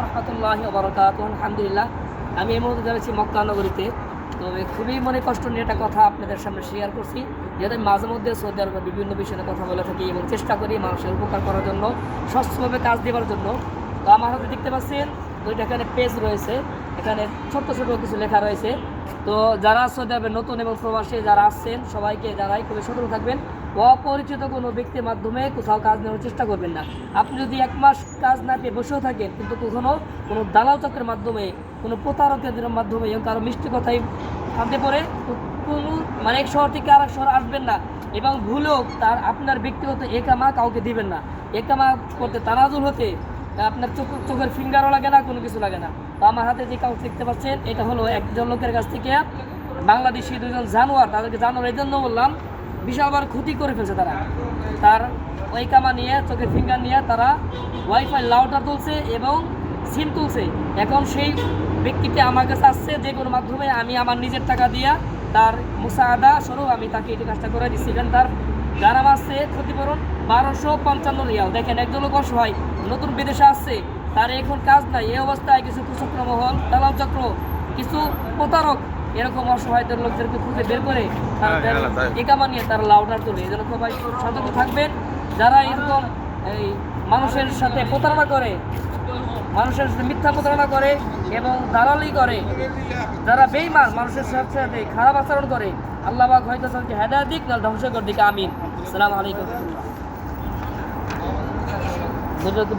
রহমতুল্লাহ বরকাত আলহামদুলিল্লাহ, আমি এই মুহূর্তে যাচ্ছি মক্কানগরীতে তো খুবই মনে কষ্ট নিয়ে একটা কথা আপনাদের সামনে শেয়ার করছি। যেহেতু আমি মাঝে মধ্যে সৌদি আরবের বিভিন্ন বিষয়ে কথা বলে থাকি এবং চেষ্টা করি মানুষের উপকার করার জন্য, স্বচ্ছভাবে কাজ দেওয়ার জন্য। তো আমার হাতে দেখতে পাচ্ছেন দুইটা এখানে পেজ রয়েছে। এখানে ছোট্ট ছোট কিছু লেখা রয়েছে। তো যারা সৌদি নতুন এবং প্রবাসী যারা আসছেন, সবাইকে যারাই খুবই সতর্ক থাকবেন। অপরিচিত কোনো ব্যক্তির মাধ্যমে কোথাও কাজ নেওয়ার চেষ্টা করবেন না। আপনি যদি এক মাস কাজ না পেয়ে বসেও থাকেন, কিন্তু কখনো কোনো দালাল চক্রের মাধ্যমে, কোনো প্রতারকের মাধ্যমে এবং কারও মিষ্টি কথাই আনতে পরে কোনো মানে এক শহর থেকে আরেক শহর আসবেন না এবং ভুলেও তার আপনার ব্যক্তিগত একামা কাউকে দিবেন না। একামা করতে তানাজুল হতে আপনার চোখ চোখের ফিঙ্গারও লাগে না, কোনো কিছু লাগে না। তো আমার হাতে যে কাগজ দেখতে পাচ্ছেন, এটা হলো একজন লোকের কাছ থেকে বাংলাদেশি দুজন জানোয়ার, তাদেরকে জানোয়ার এই জন্য বললাম বিশাল বড় ক্ষতি করে ফেলছে তারা। তার ওই কামা নিয়ে, চোখের ফিঙ্গার নিয়ে তারা ওয়াইফাই লাউটার তুলছে এবং সিম তুলছে। এখন সেই ব্যক্তিটি আমার কাছে আসছে, যে কোনো মাধ্যমে আমি আমার নিজের টাকা দিয়া তার মুসাদা স্বরূপ আমি তাকে এই কাজটা করে দিচ্ছি। তার গারাম আসছে ক্ষতিপূরণ বারোশো পঞ্চান্ন রিয়াল। দেখেন একজন লোক অসহায় নতুন বিদেশে আসছে তার এখন কাজ নাই এই অবস্থায় কিছু কুচক্র মহল দালাল চক্র কিছু প্রতারক এরকম অসহায়দের লোকদেরকে খুঁজে বের করে তাদের একামা নিয়ে তারা লাউডার তোলে। এই জন্য সবাই সতর্ক থাকবেন। যারা এরকম এই মানুষের সাথে প্রতারণা করে মানুষের সাথে মিথ্যা প্রতারণা করে এবং দালালি করে। যারা বেইমান মানুষের সাথে সাথে খারাপ আচরণ করে, আল্লাহ হয়তো তাদেরকে হেদায় দিক না ধ্বংস করে দিক। আমিন। সালাম আলাইকুম।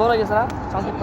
বড় গেছে সংক্ষিপ্ত